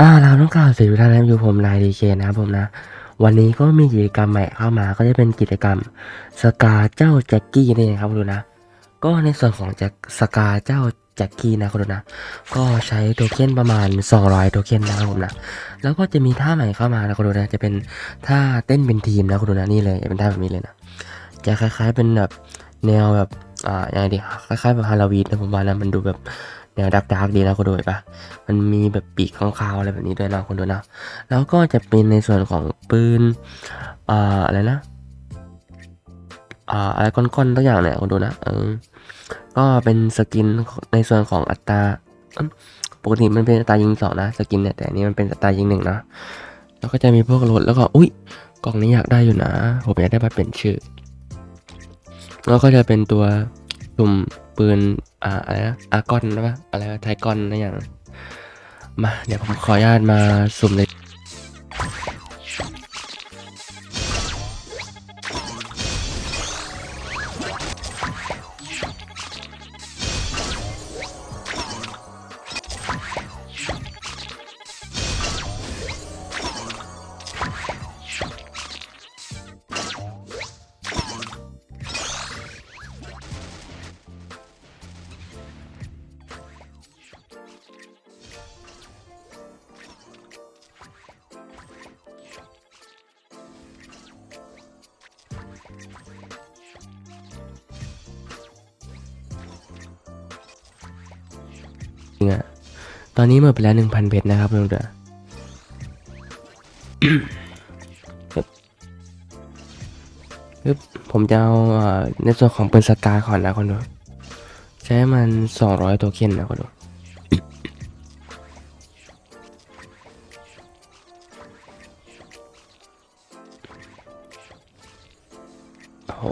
อ่าเราต้องกล่าวสวัสดีท่านนะครับอยู่ผมนายดีเคนะครับผมนะ วันนี้ก็มีกิจกรรมใหม่เข้ามาก็จะเป็นกิจกรรมสกาเจ้าแจ็คกี้นี่นะครับคุณดูนะ ก็ในส่วนของแจ็คสกาเจ้าแจ็คกี้นะคุณดูนะ ก็ใช้โทเค็นประมาณ 200 โทเค็นนะครับผมนะ แล้วก็จะมีท่าใหม่เข้ามานะคุณดูนะจะเป็นท่าเต้นเป็นทีมนะคุณดูนะนี่เลยจะเป็นท่าแบบนี้เลยนะจะคล้ายๆเป็นแบบแนวแบบอ่ายังไงดีคล้ายๆแบบฮาโลวีนนะผมว่านะมันดูแบบ แนวดักดักๆดีนะคุณดูเห็นปะมันมีแบบปีกข้างคาวอะไรแบบนี้ด้วยนะคนดูนะ แล้วก็จะเป็นในส่วนของปืนอ่าอะไรนะอ่าอะไรก้อนๆตัวอย่างเนี่ยคนดูนะเออก็เป็นสกินในส่วนของอัตราปกติมันเป็นอัตรายิงสองนะสกินเนี่ยแต่อันนี้มันเป็นอัตรายิงหนึ่งนะแล้วก็จะมีพวกรถแล้วก็อุ้ยกล่องนี้อยากได้อยู่นะผมอยากได้บัตรเปลี่ยนชื่อแล้วก็จะเป็นตัวสุ่ม ปืนอ่าอะไรนะอากอนนะปะอะไรวะไทกอนนะอย่างมาเดี๋ยวผมขออนุญาตมาสุ่มเลย ริงอะตอนนี้หมดไปแล้วหนึ่งพันเพชรนะครับเพื่อนๆครับปึ๊บผมจะเอาเอ่อในส่วนของเป็นสกาก่อนนะคนดูใช้มันสองร้อยโทเค็นนะคนดูโอ้โห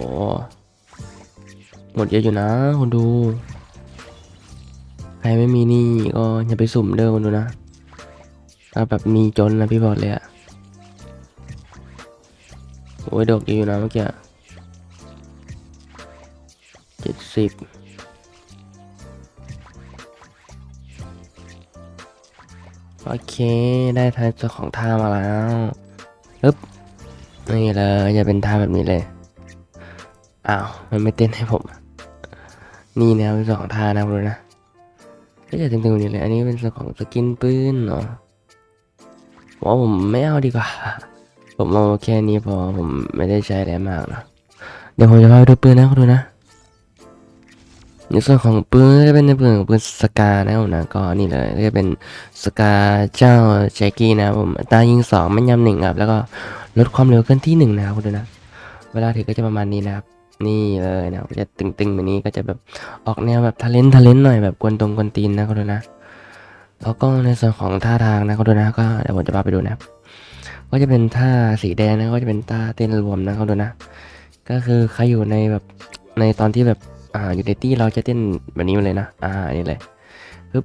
หมดเยอะอยู่นะคนดู ใครไม่มีนี่ก็อย่าไปสุ่มเด้อคนดูนะถ้าแบบมีจนนะพี่บอกเลยอะโอ้ยดอกดีอยู่นะเมื่อกี้เจ็ดสิบโอเค ได้ทายเจ้าของท่ามาแล้วปึ๊บนี่เลยจะเป็นท่าแบบนี้เลย อ้าว มันไม่เต้นให้ผม นี่แนวเป็นสองท่านะคุณดูนะ ก็จะตึงๆนี่เลยอันนี้เป็นส่วนของสกินปืนเนาะผมว่าผมไม่เอาดีกว่า ผมเอาแค่นี้พอผมไม่ได้ใช้อะไรมากนะเดี๋ยวผมจะพาไปดูปืนนะคุณดูนะในส่วนของปืนจะเป็นในปืนของปืนสกานะผมนะก็นี่เลยก็จะเป็นสกาเจ้าแจ็กกี้นะผมตายิงสองไม่ยำหนึ่งครับแล้วก็ลดความเร็วเคลื่อนที่หนึ่งนะครับคุณดูนะ เวลาถือก็จะประมาณนี้นะครับ นี่เลยนะก็จะตึงๆแบบนี้ก็จะแบบออกแนวแบบทะเลนทะเลนหน่อยแบบกวนตรงกวนตีนนะเขาดูนะแล้วก็ในส่วนของท่าทางนะเขาดูนะก็เดี๋ยวผมจะพาไปดูนะก็จะเป็นท่าสีแดงนะก็จะเป็นท่าเต้นรวมนะเขาดูนะ ก็คือใครอยู่ในแบบในตอนที่แบบอ่าอยู่ในตี้เราจะเต้นแบบนี้มาเลยนะ อ่านี่เลยปึ๊บ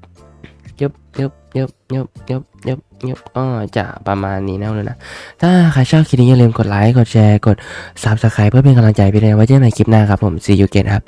ยึบยึบยึบยึบยึบยึบยึบก็จะประมาณนี้นะเลยนะ ถ้าใครชอบคลิปนี้อย่าลืมกดไลค์ กดแชร์ กดซับสไคร b ์เพื่อเป็นกำลังใจพี่เลยไว้เจอกันใหม่คลิปหน้าครับผม see you again ครับ